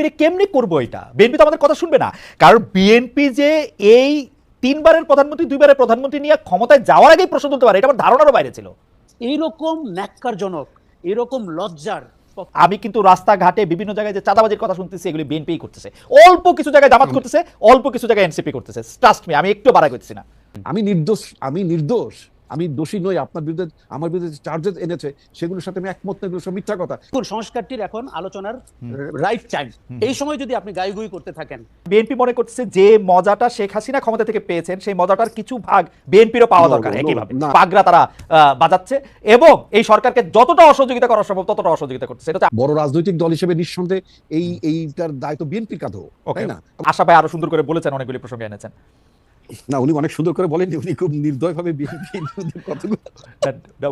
বিএনপির কেমনি করব এটা? বিএনপি তো আমাদের কথা শুনবে না। কারণ বিএনপি যে এই তিনবারের প্রধানমন্ত্রী দুইবারের প্রধানমন্ত্রী নিয়ে ক্ষমতায় যাওয়ার আগেই প্রশ্ন তুলতে পারে এটা আমার ধারণারও বাইরে ছিল। এইরকম ন্যাক্কারজনক এরকম লজ্জার আমি কিন্তু রাস্তাঘাটে বিভিন্ন জায়গায় যে চাঁদাবাজির কথা শুনতেছি এগুলি বিএনপি করতেছে। অল্প কিছু জায়গায় জামাত করতেছে অল্প কিছু জায়গায় এনসিপি করতেছে। ট্রাস্ট মি আমি একটু বাড়াই করতেছি না। আমি নির্দোষ আমি নির্দোষ। আমি দোষী নই আপনার বিরুদ্ধে আমার বিরুদ্ধে চার্জেস এনেছে সেগুলোর সাথে আমি একমত নই এগুলো সব মিথ্যা কথা। সংস্কারটির এখন আলোচনার রাইট টাইম এই সময় যদি আপনি গাইগুই করতে থাকেন। বিএনপি মনে করতেছে যে মজাটা শেখ হাসিনা ক্ষমতা থেকে পেয়েছেন সেই মজাটার কিছু ভাগ বিএনপিরও পাওয়া দরকার একইভাবে। পাগরা তারা বাজাচ্ছে এবং এই সরকারকে যতটা অসহযোগিতা করা সম্ভব ততটা অসহযোগিতা করছে এটা বড় রাজনৈতিক দল হিসেবে নিঃসন্দেহে এই এইটার দায়িত্ব বিএনপির কাঁধেও তাই না? আশা ভাই আরও সুন্দর করে বলেছেন অনেকগুলি প্রসঙ্গে এনেছেন। না উনি অনেক সুন্দর করে বলেননি উনি খুব নির্দয়ভাবে কতগুলো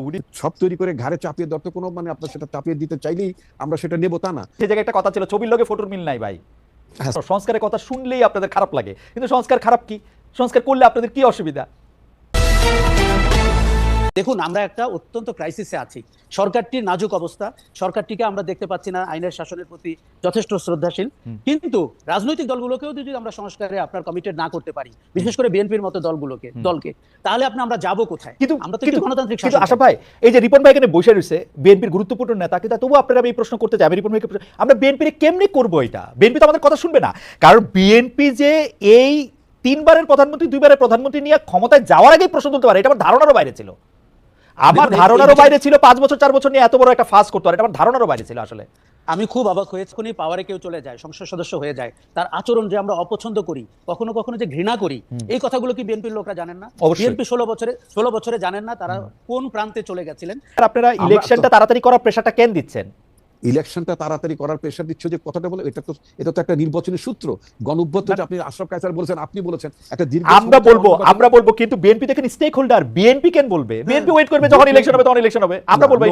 উনি সব তৈরি করে ঘাড়ে চাপিয়ে দত্ত তো কোনো মানে আপনার সেটা চাপিয়ে দিতে চাইলেই আমরা সেটা নেব তা না। সে জায়গায় একটা কথা ছিল ছবির লগে ফটোর মিল নাই ভাই। হ্যাঁ। সংস্কারের কথা শুনলেই আপনাদের খারাপ লাগে। কিন্তু সংস্কার খারাপ কি? সংস্কার করলে আপনাদের কি অসুবিধা? দেখুন আমরা একটা অত্যন্ত ক্রাইসিসে আছি। সরকারটির নাজুক অবস্থা সরকারটিকে আমরা দেখতে পাচ্ছি না আইনের শাসনের প্রতি যথেষ্ট শ্রদ্ধাশীল। কিন্তু রাজনৈতিক দলগুলোকেও যদি আমরা সংস্কারে আপনার কমিটেড না করতে পারি বিশেষ করে বিএনপির মতো দলগুলোকে দলকে তাহলে আপনি আমরা যাব কোথায়? কিন্তু আমরা তো কিন্তু গণতান্ত্রিক কিন্তু আশা। ভাই এই যে রিপন ভাই এখানে বসে রয়েছে বিএনপির গুরুত্বপূর্ণ নেতা কিন্তু তবু আপনারা আমি এই প্রশ্ন করতে চাই রিপন ভাইকে আমরা বিএনপির কেমনি করব এটা? বিএনপি তো আমাদের কথা শুনবে না। কারণ বিএনপি যে এই তিনবারের প্রধানমন্ত্রী দুইবারের প্রধানমন্ত্রী নিয়ে ক্ষমতায় যাওয়ার আগেই প্রশ্ন তুলতে পারে এটা আমার ধারণারও বাইরে ছিল। আমার ধারণারও বাইরে ছিল পাঁচ বছর চার বছর নিয়ে এত বড় একটা ফাঁস করতে পারে। এটা আমার ধারণারও বাইরে ছিল আসলে। আমি খুব অবাক হয়েছি যখনই পাওয়ারে কেউ চলে যায় সংসদ সদস্য হয়ে যায় তার আচরণ যে আমরা অপছন্দ করি কখনো কখনো যে ঘৃণা করি এই কথাগুলো কি বিএনপির লোকরা জানেন না? বিএনপি ষোলো বছরে ষোলো বছরে জানেন না তারা কোন প্রান্তে চলে গেছিলেন? আপনারা ইলেকশনটা তাড়াতাড়ি করার প্রেশারটা কেন দিচ্ছেন? ইলেকশনটা তাড়াতাড়ি করার প্রেশার দিচ্ছে যে কথাটা বলে এটা তো এটা তো একটা নির্বাচনী সূত্র। গণঅভ্যুত্থান আপনি আশরাফ কায়সার বলেছেন আপনি বলেছেন একটা দীর্ঘ আমরা বলব আমরা বলব কিন্তু বিএনপি দেখেন স্টেক হোল্ডার বিএনপি কেন বলবে? বিএনপি ওয়েট করবে যখন ইলেকশন হবে তখন ইলেকশন হবে। আমরা বলব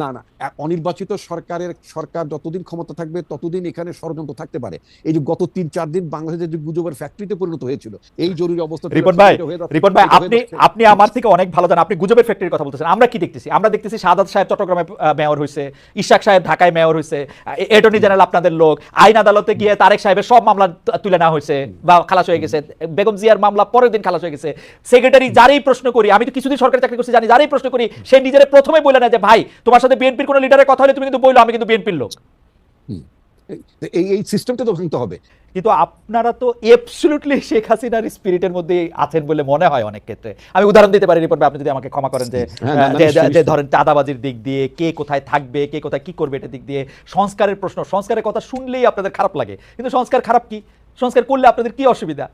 না না। অনির্বাচিত সরকারের সরকার যতদিন ক্ষমতা থাকবে ততদিন এখানে ষড়যন্ত্র থাকতে পারে। এই যে গত তিন চার দিন বাংলাদেশের যে গুজবের ফ্যাক্টরিতে পরিণত হয়েছিল এই জরুরি অবস্থা রিপন ভাই রিপন ভাই আপনি আপনি আমার থেকে অনেক ভালো জানেন। আপনি গুজবের ফ্যাক্টরির কথা বলতেছেন। আমরা কি দেখতেছি? আমরা দেখতেছি সাদাত সাহেব চট্টগ্রামে মেয়র হয়েছে ইশাক সাহেব ঢাকায় মেয়র হয়েছে অ্যাটর্নি জেনারেল আপনাদের লোক, আইন আদালতে গিয়ে তারেক সাহেবের সব মামলা তুলে নেওয়া হয়েছে বা খালাস হয়ে গেছে। বেগম জিয়ার মামলা পরের দিন খালাস হয়ে গেছে। সেক্রেটারি যারাই প্রশ্ন করি, আমি তো কিছুদিন সরকারি চাকরি করছি, জানি যারই প্রশ্ন করি, সে নিজের প্রথমে বলে না যে, ভাই, তোমার সাথে বিএনপির কোনো লিডারের কথা হলে তুমি কিন্তু বলল আমি কিন্তু বিএনপির লোক। এই এই সিস্টেমটা তো ভাঙতে হবে। কিন্তু আপনারা তো অ্যাবসলিউটলি শেখ হাসিনার স্পিরিটের মধ্যে আছেন বলে মনে হয় অনেক ক্ষেত্রে। আমি উদাহরণ দিতে পারি ভাই, আপনি যদি আমাকে ক্ষমা করেন যে হ্যাঁ, যে-। ধরেন চাঁদাবাজির দিক দিয়ে কে কোথায় থাকবে কে কোথায় কি করবে এটার দিক দিয়ে সংস্কারের প্রশ্ন। সংস্কারের কথা শুনলেই আপনাদের খারাপ লাগে। কিন্তু সংস্কার খারাপ কি? সংস্কার করলে আপনাদের কি অসুবিধা?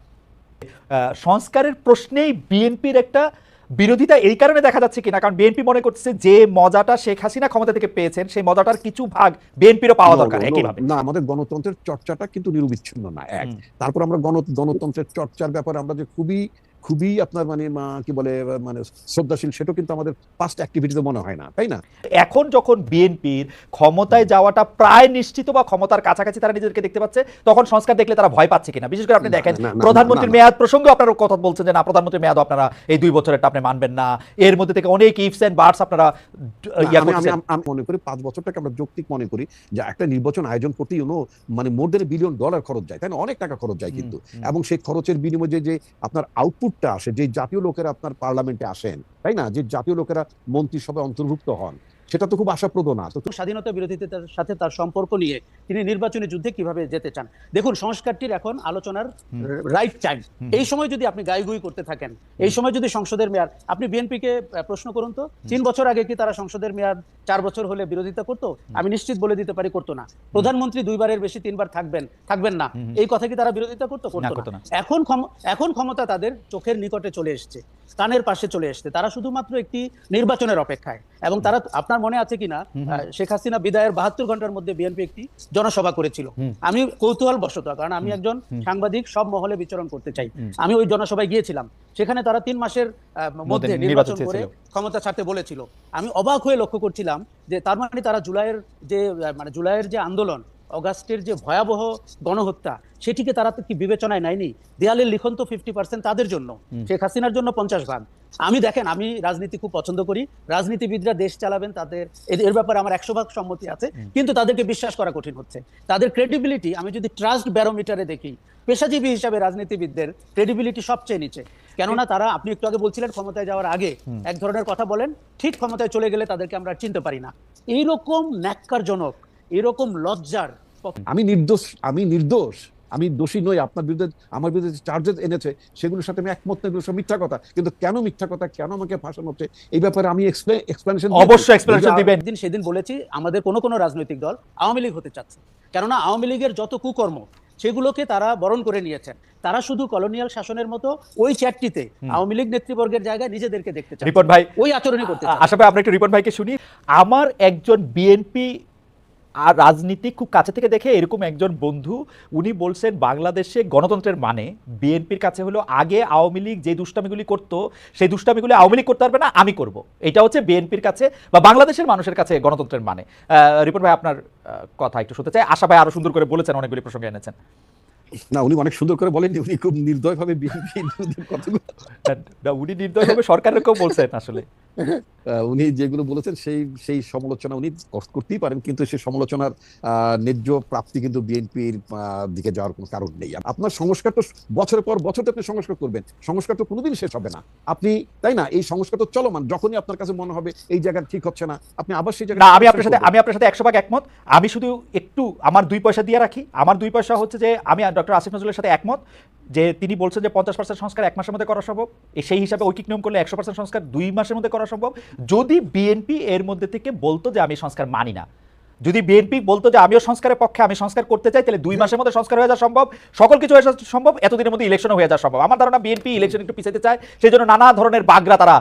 আহ, সংস্কারের প্রশ্নেই বিএনপির একটা বিরোধিতা এই কারণে দেখা যাচ্ছে কিনা কারণ বিএনপি মনে করছে যে মজাটা শেখ হাসিনা ক্ষমতা থেকে পেয়েছেন সেই মজাটার কিছু ভাগ বিএনপিরও পাওয়া দরকার একইভাবে না আমাদের গণতন্ত্রের চর্চাটা কিন্তু নিরবিচ্ছিন্ন না এক। তারপর আমরা গণ গণতন্ত্রের চর্চার ব্যাপারে আমরা যে খুবই খুবই আপনার মানে কি বলে মানে শ্রদ্ধাশীল সেটাও কিন্তু আমাদের পাস্ট অ্যাক্টিভিটিতে মনে হয় না তাই না? এখন যখন বিএনপির ক্ষমতায় যাওয়াটা প্রায় নিশ্চিত বা ক্ষমতার কাছাকাছি তারা নিজেদেরকে দেখতে পাচ্ছে তখন সংস্কার দেখলে তারা ভয় পাচ্ছে কিনা? বিশেষ করে আপনি দেখেন প্রধানমন্ত্রীর। মেয়াদ প্রসঙ্গে আপনারা কথা বলছেন যে না প্রধানমন্ত্রীর মেয়াদ আপনারা এই দুই বছরেরটা আপনি মানবেন না। এর মধ্যে থেকে অনেক ইফস এন্ড বার্ডস আপনারা আমি- মনে করি পাঁচ বছরটাকে আমরা যৌক্তিক মনে করি যে একটা নির্বাচন আয়োজন করতে ইউনো মানে মোর দেন বিলিয়ন ডলার খরচ যায় তাই না? অনেক টাকা খরচ যায় কিন্তু। এবং সেই খরচের বিনিময়ে যে- আপনার আপনার আউটপুটটা আসে, যে জাতীয় লোকেরা আপনার পার্লামেন্টে আসেন, তাই না? যে জাতীয় লোকেরা মন্ত্রিসভায় অন্তর্ভুক্ত হন সেটা তো খুব আশাপ্রদ না। তো স্বাধীনতা বিরোধীদের সাথে তার সম্পর্ক নিয়ে তিনি নির্বাচনী যুদ্ধে কীভাবে যেতে চান? দেখুন সংস্কারটির এখন আলোচনার রাইট টাইম এই সময় যদি আপনি গাইগুই করতে থাকেন এই সময় যদি সংসদের মেয়াদ আপনি বিএনপিকে প্রশ্ন করুন তো তিন বছর আগে কি তারা সংসদের মেয়াদ চার বছর হলে বিরোধিতা করতো? আমি নিশ্চিত বলে দিতে পারি করতো না। প্রধানমন্ত্রী দুইবারের বেশি তিনবার থাকবেন থাকবেন না। এই কথা কি তারা বিরোধিতা করতো? করতো না। এখন এখন ক্ষমতা তাদের চোখের নিকটে চলে এসেছে। কানের পাশে চলে এসেছে। তারা শুধুমাত্র একটি নির্বাচনের অপেক্ষায়। এবং তারা আপনার মনে আছে কিনা শেখ হাসিনা বিদায়ের বাহাত্তর ঘণ্টার মধ্যে বিএনপি একটি জনসভা করেছিল। আমি কৌতূহল বশত কারণ আমি একজন সাংবাদিক সব মহলে বিচরণ করতে চাই। আমি ওই জনসভায় গিয়েছিলাম। সেখানে তারা তিন মাসের মধ্যে নির্বাচন নির্বাচন করে ক্ষমতা ছাড়তে বলেছিল। আমি অবাক হয়ে লক্ষ্য করছিলাম যে তার মানে তারা জুলাইয়ের যে মানে জুলাইয়ের যে আন্দোলন অগাস্টের যে ভয়াবহ গণহত্যা সেটিকে তারা তো কি বিবেচনায় নেয়নি? দেয়ালের লিখন তো ফিফটি পার্সেন্ট তাদের জন্য। শেখ হাসিনার জন্য পঞ্চাশ ভাগ। আমি দেখেন আমি রাজনীতি খুব পছন্দ করি। রাজনীতিবিদরা দেশ চালাবেন তাদের এর- এর ব্যাপারে আমার একশো ভাগ সম্মতি আছে। কিন্তু তাদেরকে বিশ্বাস করা কঠিন হচ্ছে। তাদের ক্রেডিবিলিটি আমি যদি ট্রাস্ট ব্যারোমিটারে দেখি পেশাজীবী হিসাবে রাজনীতিবিদদের ক্রেডিবিলিটি সবচেয়ে নিচে। কেননা তারা আপনি একটু আগে বলছিলেন ক্ষমতায় যাওয়ার আগে এক ধরনের কথা বলেন ঠিক ক্ষমতায় চলে গেলে তাদেরকে আমরা চিনতে পারি না। এইরকম ন্যাক্কারজনক এরকম লজ্জার আমি নির্দোষ আমি নির্দোষ। আমি দোষী নই আপনার বিরুদ্ধে আমার বিরুদ্ধে চার্জেস এনেছে সেগুলোর সাথে আমি একমত নই এগুলো সব মিথ্যা কথা। কিন্তু কেন মিথ্যা কথা? কেন আমাকে ফাঁসানো হচ্ছে? এই ব্যাপারে আমি এক্সপ্লেনেশন অবশ্যই explanation দিবেন। দিন সেদিন বলেছি আমাদের কোনো কোনো রাজনৈতিক দল আওয়ামী লীগ হতে চাচ্ছে। কেননা আওয়ামী লীগের যত কুকর্ম সেগুলোকে তারা বরণ করে নিয়েছেন। তারা শুধু কলোনিয়াল শাসনের মতো ওই চ্যাটটিতে আওয়ামী লীগ নেতৃবর্গের জায়গায় নিজেদেরকে দেখতে চান রিপন ভাই ওই আচরণই করতে আশা ভাই আমরা একটু রিপন ভাইকে শুনি। আমার একজন বিএনপি আর রাজনীতি খুব কাছে থেকে দেখে এরকম একজন বন্ধু উনি বলছেন বাংলাদেশে গণতন্ত্রের মানে বিএনপির কাছে হলো আগে আওয়ামী লীগ যে দুষ্টামিগুলি করতো সেই দুষ্টামিগুলি আওয়ামী লীগ করতে পারবে না আমি করব। এটা হচ্ছে বিএনপির কাছে বা বাংলাদেশের মানুষের কাছে গণতন্ত্রের মানে। রিপন ভাই আপনার কথা একটু শুনতে চাই। আশা ভাই আরও সুন্দর করে বলেছেন অনেকগুলি প্রসঙ্গে এনেছেন। না উনি অনেক সুন্দর করে বলেন উনি খুব নির্দয়ভাবে বিএনপি কথাগুলো। না, উনি নির্দয়ভাবে সরকারেরকেও বলছেন আসলে। উনি যেগুলো বলেছেন সেই সেই সমালোচনা উনি করতেই পারেন কিন্তু সেই সমালোচনার ন্যায্য প্রাপ্তি কিন্তু বিএনপির দিকে যাওয়ার কোনো কারণ নেই। আপনার সংস্কার তো বছরের পর বছর তো আপনি সংস্কার করবেন। সংস্কার তো কোনোদিন শেষ হবে না। আপনি তাই না? এই সংস্কার তো চলমান যখনই আপনার কাছে মনে হবে এই জায়গা ঠিক হচ্ছে না আপনি আবার সেই জায়গায় না আমি আপনার সাথে আমি আপনার সাথে একশো ভাগ একমত। আমি শুধু একটু আমার দুই পয়সা দিয়ে রাখি। আমার দুই পয়সা হচ্ছে যে আমি ডক্টর আসিফ নজরুলের সাথে একমত। যে তিনি বলছেন যে পঞ্চাশ পার্সেন্ট সংস্কার এক মাসের মধ্যে করা সম্ভব। সেই হিসাবে ঐকিক নিয়ম করলে একশো পার্সেন্ট সংস্কার দুই মাসের মধ্যে করা সম্ভব। যদি বিএনপি এর মধ্যে থেকে বলতো যে আমি সংস্কার মানি না যদি বিএনপি বলতো যে আমিও সংস্কারের পক্ষে আমি সংস্কার করতে চাই তাহলে দুই মাসের মধ্যে সংস্কার হয়ে যাওয়া সম্ভব সকল কিছু হয়ে যাওয়া সম্ভব এতদিনের মধ্যে ইলেকশন হয়ে যাওয়া সম্ভব। আমার ধারণা বিএনপি ইলেকশন একটু পিছাতে চায় সেই জন্য নানা ধরনের বাগরা তারা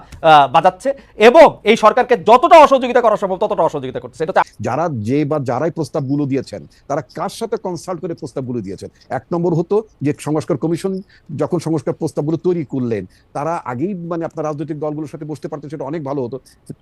বাজাচ্ছে এবং এই সরকারকে যতটা অসহযোগিতা করা সম্ভব ততটা অসহযোগিতা করছে এটা যারা যে বা যারাই প্রস্তাবগুলো দিয়েছেন তারা কার সাথে কনসাল্ট করে প্রস্তাবগুলো দিয়েছেন? এক নম্বর হতো যে সংস্কার কমিশন যখন সংস্কার প্রস্তাবগুলো তৈরি করলেন তারা আগেই মানে আপনার রাজনৈতিক দলগুলোর সাথে বসতে পারতেন সেটা অনেক ভালো হতো।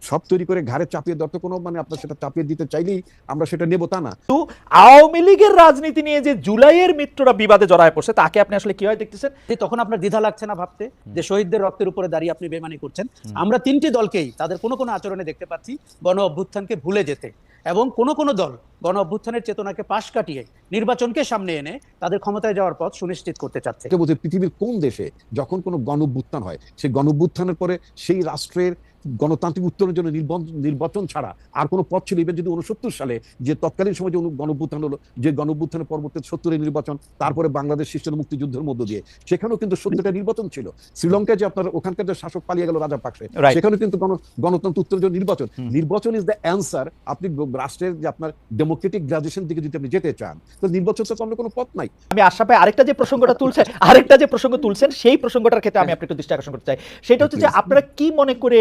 সব তৈরি করে ঘাড়ে চাপিয়ে দেওয়ার তো কোনো মানে আপনার সেটা চাপিয়ে দিতে চাইলেই আমরা সেটা নেব তা না। কিন্তু আওয়ামী লীগের রাজনীতি নিয়ে যে জুলাইয়ের মিত্ররা বিবাদে জড়ায় পড়ছে তাকে আপনি আসলে কীভাবে দেখতেছেন? যে তখন আপনার দ্বিধা লাগছে না ভাবতে যে শহীদদের রক্তের উপরে দাঁড়িয়ে আপনি বেমানি করছেন। আমরা তিনটি দলকেই তাদের কোনো কোনো আচরণে দেখতে পাচ্ছি গণ অভ্যুত্থানকে ভুলে যেতে এবং কোন কোন দল গণ অভ্যুত্থানের চেতনাকে পাশ কাটিয়ে নির্বাচনকে সামনে এনে তাদের ক্ষমতায় যাওয়ার পথ সুনিশ্চিত করতে চাচ্ছে। পৃথিবীর কোন দেশে যখন কোনো গণভ্যুত্থান হয় সেই গণভ্যুত্থানের পরে সেই রাষ্ট্রের গণতান্ত্রিক উত্তরের জন্য নির্বাচন ছাড়া আর কোনো পথ ছিল। ইভেন যদি উনসত্তর সালে যে তৎকালীন সময় যে গণভ্যুত্থান হলো যে গণভ্যুত্থানের পরবর্তী সত্তরের নির্বাচন তারপরে বাংলাদেশ শিষ্টের মুক্তিযুদ্ধের মধ্য দিয়ে সেখানেও কিন্তু সত্তরটা নির্বাচন ছিল। শ্রীলঙ্কায় যে আপনার ওখানকার যে শাসক পালিয়ে গেল রাজা পাকসে Right. সেখানে কিন্তু গণতন্ত্র উত্তরের জন্য নির্বাচন। নির্বাচন ইজ দ্য অ্যান্সার আপনি রাষ্ট্রের যে আপনার ডেমোক্রেটিক গ্রাজুয়েশন দিকে যদি আপনি যেতে চান তো নির্বাচন তো অন্য কোনো পথ নাই। আমি আশা পাই আরেকটা যে প্রসঙ্গটা তুলছেন আরেকটা যে প্রসঙ্গ তুলছেন সেই প্রসঙ্গটার ক্ষেত্রে আমি আপনার একটু দৃষ্টি আকর্ষণ করতে চাই। সেটা হচ্ছে যে আপনারা কি মনে করে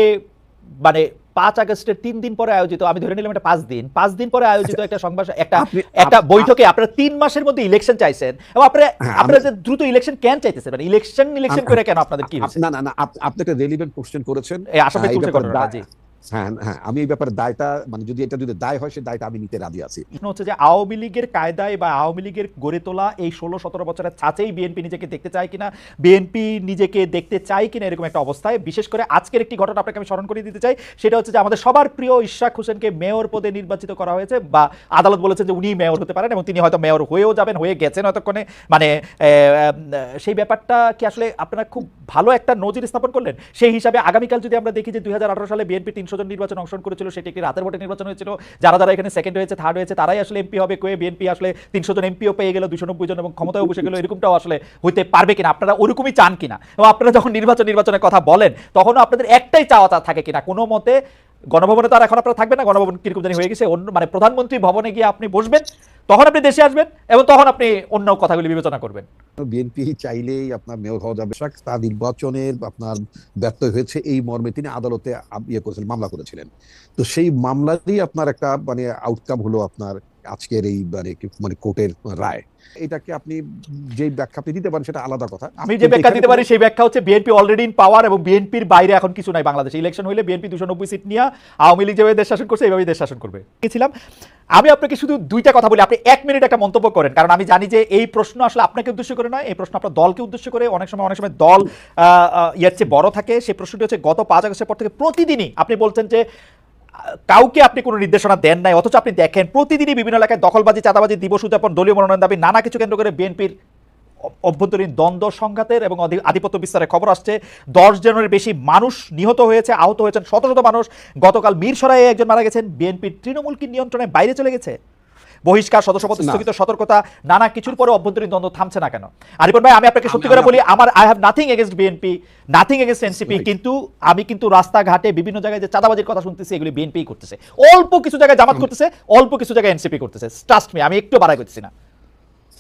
মানে পাঁচ আগস্টের তিন দিন পরে আয়োজিত আমি ধরে নিলাম এটা পাঁচ দিন পাঁচ দিন পরে আয়োজিত একটা সংবাদ একটা একটা বৈঠকে আপনারা তিন মাসের মধ্যে ইলেকশন চাইছেন এবং আপনারা হ্যাঁ, আপনারা যে দ্রুত ইলেকশন কেন চাইতেছেন? মানে ইলেকশন ইলেকশন করে কেন আপনাদের কি না না না আপ- আপনি একটা রেলিভেন্ট কোশ্চেন করেছেন। এই ব্যাপারে ঘটনাটা, দা- জি। হ্যাঁ হ্যাঁ আমি এই ব্যাপারে দায়টা মানে যদি এটা যদি দায় হয়, সে দায়টা আমি নিতে রাজি আছি। হচ্ছে যে আওয়ামী লীগের কায়দায় বা আওয়ামী লীগের গড়ে তোলা এই ষোলো সতেরো বছরের ছাঁচেই বিএনপি নিজেকে দেখতে চায় কিনা, বিএনপি নিজেকে দেখতে চায় কিনা এরকম একটা অবস্থায়, বিশেষ করে আজকের একটি ঘটনা আপনাকে আমি স্মরণ করে দিতে চাই, সেটা হচ্ছে যে আমাদের সবার প্রিয় ইশাক হোসেনকে মেয়র পদে নির্বাচিত করা হয়েছে, বা আদালত বলেছে যে উনি মেয়র হতে পারেন এবং তিনি হয়তো মেয়র হয়েও যাবেন, হয়ে গেছেন এতক্ষণে। মানে সেই ব্যাপারটা কি আসলে আপনারা খুব ভালো একটা নজির স্থাপন করলেন? সেই হিসাবে আগামীকাল যদি আমরা দেখি যে দুই হাজার আঠারো সালে বিএনপি তিনশো জন নির্বাচন অংশগ্রহণ করেছিল, সেটি একটি রাতের ভোটে নির্বাচন হয়েছিল। যারা যারা এখানে সেকেন্ড হয়েছে থার্ড হয়েছে, তারাই আসলে এমপি হবে। কয়ে বিএনপি আসলে তিনশো জন এমপিও পেয়ে গেল দুশো নব্বই জন এবং ক্ষমতায় বসে গেল। এরকমটাও আসলে হইতে পারবে কিনা? আপনারা ওরকমই চান কিনা? এবং আপনারা যখন নির্বাচন নির্বাচনের কথা বলেন, তখনও আপনাদের একটাই চাওয়া থাকে কিনা? কোনো মতে গণভবনে তো আর এখন আপনারা থাকবেন না। গণভবন কীরকম জানি হয়ে গেছে। অন্য মানে প্রধানমন্ত্রী ভবনে গিয়ে আপনি বসবেন, তখন আপনি দেশে আসবেন এবং তখন আপনি অন্য কথাগুলি বিবেচনা করবেন। বিএনপি চাইলেই আপনার মেয়র হওয়া যাবে। নির্বাচনের আপনার ব্যর্থ হয়েছে এই মর্মে তিনি আদালতে ইয়ে করেছিলেন মামলা করেছিলেন। তো সেই মামলারই আপনার একটা মানে আউটকাম হলো আপনার আজকের এই মানে মানে কোর্টের রায়। এটাকে আপনি যে ব্যাখ্যা আপনি দিতে পারেন সেটা আলাদা কথা। আমি যে ব্যাখ্যা দিতে পারি সেই ব্যাখ্যা হচ্ছে বিএনপি অলরেডি ইন পাওয়ার এবং বিএনপির বাইরে এখন কিছু নাই বাংলাদেশে। ইলেকশন হইলে বিএনপি দুশো নব্বই সিট নিয়ে আওয়ামী লীগ যেভাবে দেশ শাসন করছে এইভাবেই দেশ শাসন করবে। গেছিলাম। আমি আপনাকে শুধু দুইটা কথা বলি। আপনি এক মিনিট একটা মন্তব্য করেন, কারণ আমি জানি যে এই প্রশ্ন আসলে আপনাকে উদ্দেশ্য করে নয়, এই প্রশ্ন আপনার দলকে উদ্দেশ্য করে। অনেক সময় অনেক সময় দল ইয়ার চেয়ে বড় থাকে। সেই প্রশ্নটি হচ্ছে, গত পাঁচ আগস্টের পর থেকে প্রতিদিনই আপনি বলছেন যে কাউকে আপনি কোনো নির্দেশনা দেন নাই, অথচ আপনি দেখেন প্রতিদিনই বিভিন্ন এলাকায় দখলবাজি, চাঁদাবাজি, দিবস উদযাপন, দলীয় মনোনয়ন দাবি, নানা কিছু কেন্দ্র করে বিএনপির অভ্যন্তরীণ দ্বন্দ্ব সংঘাতের এবং আধিপত্য বিস্তারের খবর আসছে। দশ জনের বেশি মানুষ নিহত হয়েছে আহত হয়েছেন শত শত মানুষ। গতকাল মিরসরাইয়ে একজন মারা গেছেন। বিএনপির তৃণমূল কি নিয়ন্ত্রণে বাইরে চলে গেছে। বহিষ্কার সদস্যপদ স্থগিত সতর্কতা নানা কিছুর পরে অভ্যন্তরীণ দ্বন্দ্ব থামছে না কেন? আরিফুল ভাই আমি আপনাকে সত্যি করে বলি আমার I have nothing against BNP nothing against NCP কিন্তু আমি কিন্তু রাস্তাঘাটে বিভিন্ন জায়গায় যে চাঁদাবাজির কথা শুনতেছি এগুলি বিএনপি করতেছে। অল্প কিছু জায়গায় জামাত করতেছে অল্প কিছু জায়গায় এনসিপি করতেছে। ট্রাস্ট মি আমি একটু বাড়াই করতেছি না।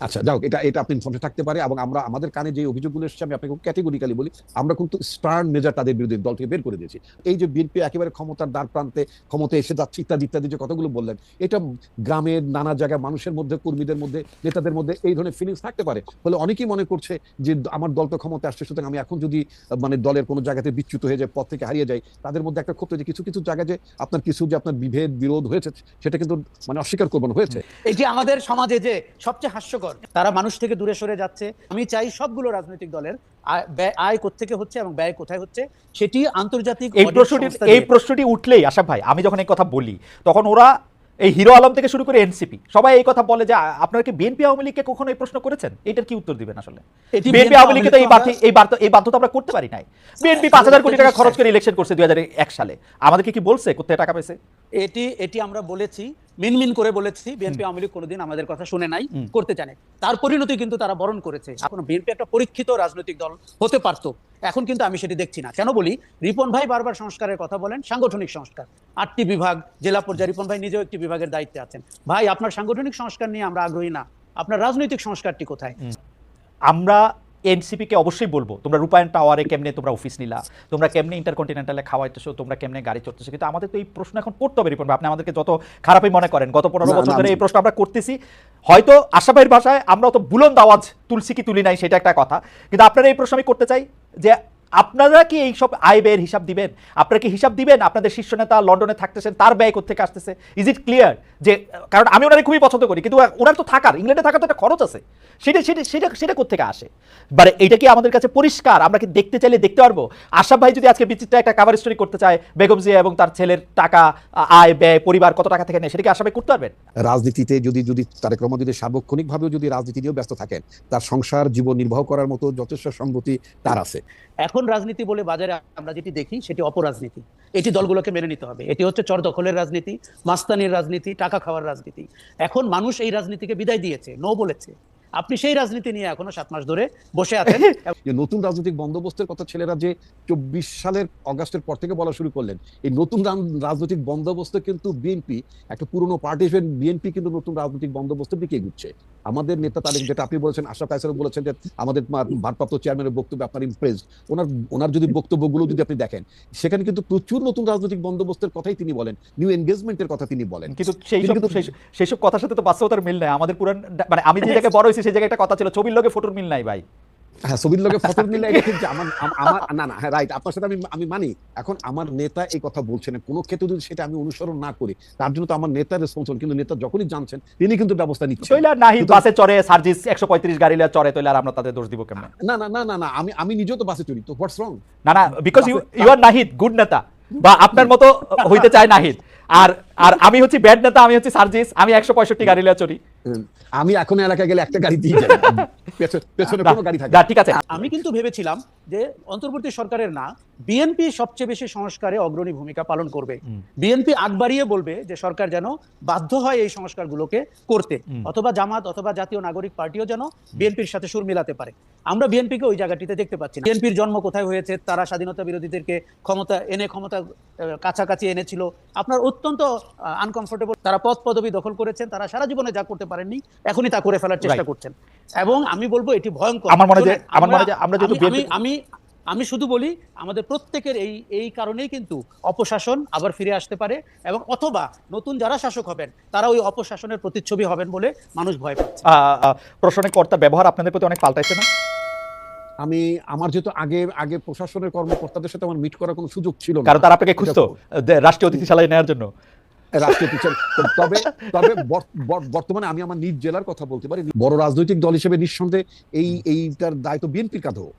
আচ্ছা যাও এটা এটা আপনি ইনফর্মে থাকতে পারে এবং আমরা, আমাদের কানে যে অভিযোগগুলো এসেছে, আমি আপনাকে ক্যাটেগরিক্যালি বলি, আমরা কিন্তু স্টার্ন মেজার তাদের বিরুদ্ধে দল থেকে বের করে দিয়েছি। এই যে বিএনপি একেবারে ক্ষমতার দ্বার প্রান্তে ক্ষমতা এসে যাচ্ছে, ইত্যাদি ইত্যাদি যে কথাগুলো বললেন, এটা গ্রামের, নানা জায়গায় মানুষের মধ্যে, কর্মীদের মধ্যে, নেতাদের মধ্যে এই ধরনের ফিলিংস থাকতে পারে। ফলে অনেকেই মনে করছে যে, আমার দল তো ক্ষমতা আসছে, সুতরাং আমি এখন যদি মানে দলের কোনো জায়গাতে বিচ্যুত হয়ে যায় পথ থেকে হারিয়ে যাই, তাদের মধ্যে একটা ক্ষোভ যে কিছু কিছু জায়গায় যে আপনার কিছু যে আপনার বিভেদ, বিরোধ হয়েছে, সেটা কিন্তু মানে অস্বীকার করবেন, হয়েছে। এটি আমাদের সমাজে যে সবচেয়ে হাস্যকর তারা মানুষ থেকে দূরে সরে যাচ্ছে। আমি চাই সবগুলো রাজনৈতিক দলের আয়- কোথেকে হচ্ছে এবং ব্যয় কোথায় হচ্ছে সেটি আন্তর্জাতিক এই প্রশ্নটি এই প্রশ্নটি উঠলেই আশা ভাই আমি যখন এই কথা বলি তখন ওরা এই হিরো আলম থেকে শুরু করে এনসিপি সবাই এই কথা বলে যে আপনারা কি বিএনপি আওয়ামী লীগকে কখনো এই প্রশ্ন করেছেন? এটার কি উত্তর দিবেন আসলে? বিএনপি আওয়ামী লীগকে তো এই এই এই বাধ্যতা আমরা করতে পারি নাই। বিএনপি পাঁচ হাজার কোটি টাকা খরচ করে ইলেকশন করছে দুই এক সালে। আমাদেরকে কি বলছে? কোথায় টাকা পেয়েছে? এটি এটি আমরা বলেছি মিনমিন করে বলেছি। বিএনপি আওয়ামী লীগ কোনোদিন আমাদের কথা শুনে নাই করতে জানে তার পরিণতি কিন্তু তারা বরণ করেছে। এখন বিএনপি একটা পরীক্ষিত রাজনৈতিক দল হতে পারতো। এখন কিন্তু আমি সেটি দেখছি না। কেন বলি? রিপন ভাই বারবার সংস্কারের কথা বলেন, সাংগঠনিক সংস্কার। আটটি বিভাগ, জেলা পর্যায়ে রিপন ভাই নিজেও একটি বিভাগের দায়িত্বে আছেন। ভাই, আপনার সাংগঠনিক সংস্কার নিয়ে আমরা আগ্রহী না। আপনার রাজনৈতিক সংস্কারটি কোথায়? আমরা এনসিপি কে অবশ্যই বলব তোমরা রূপায়ণ টাওয়ারে কেমনে তোমরা অফিস নিলা তোমরা কেমনে ইন্টারকন্টিনেন্টালে খাওয়াইতেছো তোমরা কেমনে গাড়ি চড়তেছো কিন্তু আমাদের তো এই প্রশ্ন এখন করতে হবে রিপন আপনি আমাদেরকে যত খারাপই মনে করেন গত পনেরো বছর ধরে এই প্রশ্ন আমরা করতেছি হয়তো আশা ভাইয়ের ভাষায় আমরা তো বুলন্দ আওয়াজ তুলসী কি তুলি নাই সেটা একটা কথা কিন্তু আপনার এই প্রশ্ন আমি করতে চাই যে আপনারা কি এই সব আয় ব্যয়ের হিসাব দিবেন? আপনারা কি হিসাব দিবেন? আপনাদের শীর্ষ নেতা লন্ডনে থাকতেছেন তার ব্যয় কোথেকে আসতেছে? ইজ ইট ক্লিয়ার যে কারণ আমি ওনারে খুবই পছন্দ করি কিন্তু ওনার তো থাকার ইংল্যান্ডে থাকার তো একটা খরচ আছে। সেটা সেটা সেটা সেটা কোথেকে আসে? মানে এটা কি আমাদের কাছে পরিষ্কার? আমরা কি দেখতে চাইলে দেখতে পারব? আশাফ ভাই যদি আজকে বিচিত্র একটা কাভার স্টোরি করতে চায় বেগম জিয়া এবং তার ছেলের টাকা আয় ব্যয় পরিবার কত টাকা থেকে নেয় সেটা কি আশাফ ভাই করতে পারবেন? রাজনীতিতে যদি যদি তারেক রহমান যদি সার্বক্ষণিকভাবেও যদি রাজনীতি নিয়েও ব্যস্ত থাকেন তার সংসার জীবন নির্বাহ করার মতো যথেষ্ট সংগতি তার আছে। এখন রাজনীতি বলে বাজারে আমরা যেটি দেখি, সেটি অপরাজনীতি। এটি দলগুলোকে মেনে নিতে হবে। এটি হচ্ছে চর দখলের রাজনীতি, মাস্তানির রাজনীতি, টাকা খাওয়ার রাজনীতি। এখন মানুষ এই রাজনীতিকে বিদায় দিয়েছে নো বলেছে। আপনি সেই রাজনীতি নিয়ে এখনও সাত মাস ধরে বসে আছেন। যে নতুন রাজনৈতিক বন্দোবস্তের কথা ছেলেরা যে চব্বিশ সালের অগাস্টের পর থেকে বলা শুরু করলেন, এই নতুন রাজনৈতিক বন্দোবস্ত কিন্তু বিএনপি, একটা পুরনো পার্টি হিসেবে বিএনপি কিন্তু নতুন রাজনৈতিক বন্দোবস্তের দিকে এগুচ্ছে। আমাদের নেতা তারেক যেটা আপনি বলেছেন আশা কায়সার বলেছেন যে আমাদের ভারপ্রাপ্ত চেয়ারম্যানের বক্তব্য আপনার ইমপ্রেস ওনার ওনার যদি বক্তব্যগুলো যদি আপনি দেখেন সেখানে কিন্তু প্রচুর নতুন রাজনৈতিক বন্দোবস্তের কথাই তিনি বলেন নিউ এনগেজমেন্টের কথা তিনি বলেন। কিন্তু সেই সব কিন্তু- সেই- সব কথার সাথে তো বাস্তবতার মিল নাই। আমাদের পুরান মানে আমি যে জায়গায় বড় হয়েছি সেই জায়গায় একটা কথা ছিল ছবির লগে ফটোর মিল নাই ভাই। হ্যাঁ ছবির লোকে কিন্তু আমার আমার না না হ্যাঁ রাইট আপনার সাথে আমি আমি মানি। এখন আমার নেতা এই কথা বলছেন কোনো ক্ষেত্রে যদি সেটা আমি অনুসরণ না করি তার জন্য তো আমার নেতা রেসপন্সিবল কিন্তু নেতা যখনই জানছেন তিনি কিন্তু ব্যবস্থা নিচ্ছেন সুতরাং- বাসে চড়ে সার্জিস একশো পঁয়ত্রিশ গাড়ি লিয়ে চড়ে তৈলে আর আমরা তাদের দোষ দিব কেমন? না না না না না আমি আমি নিজেও তো বাসে চড়ি তো হোয়াটস রং না না because you you are Nahid good নেতা। বা আপনার মতো হইতে চায় নাহিদ। আর আর আমি হচ্ছি ব্যাড নেতা আমি হচ্ছি সার্জিস আমি একশো পঁয়ষট্টি গাড়ি লিয়ে চড়ি। আমি এখন এলাকায় গেলে একটা গাড়ি দিয়ে যাই পেছনে- কোনো গাড়ি থাকে। ঠিক আছে। আমি কিন্তু ভেবেছিলাম যে অন্তর্বর্তী সরকারের না বিএনপি সবচেয়ে বেশি সংস্কারে অগ্রণী ভূমিকা পালন করবে। বিএনপি আগ বাড়িয়ে বলবে যে সরকার যেন বাধ্য হয় এই সংস্কারগুলোকে করতে অথবা জামাত অথবা জাতীয় নাগরিক পার্টিও যেন বিএনপির সাথে সুর মিলাতে পারে। আমরা বিএনপিকে ওই জায়গাটিতে দেখতে পাচ্ছি বিএনপির জন্ম কোথায় হয়েছে তারা স্বাধীনতা বিরোধীদেরকে ক্ষমতা এনে ক্ষমতা কাছাকাছি এনেছিল। আপনার অত্যন্ত আনকমফোর্টেবল তারা পদ পদবি দখল করেছেন তারা সারা জীবনে যা করতে পারেননি এখনই তা করে ফেলার চেষ্টা করছেন। এবং আমি বলব এটি ভয়ঙ্কর। আমার মনে হয় আমার মনে হয় আমরা যেহেতু আমি- আমি- শুধু বলি আমাদের প্রত্যেকের এই এই কারণেই কিন্তু অপশাসন আবার ফিরে আসতে পারে এবং অথবা নতুন যারা শাসক হবেন তারা ওই অপশাসনের প্রতিচ্ছবি হবেন বলে মানুষ ভয় পাচ্ছে। প্রশাসনিক কর্তার ব্যবহার আপনাদের প্রতি অনেক পাল্টাইছে না? আমি আমার যেহেতু আগে আগে প্রশাসনের কর্মকর্তাদের সাথে আমার মিট করার কোনো সুযোগ ছিল না। কারণ তারা আপনাকে খুঁজতো রাষ্ট্রীয় অতিথিশালায় নেওয়ার জন্য। রাষ্ট্রীয় তবে তবে বর- বর- বর্তমানে আমি আমার নিজ জেলার কথা বলতে পারি। বড় রাজনৈতিক দল হিসেবে নিঃসন্দেহে এই এইটার দায়িত্ব বিএনপির কাঁধেও।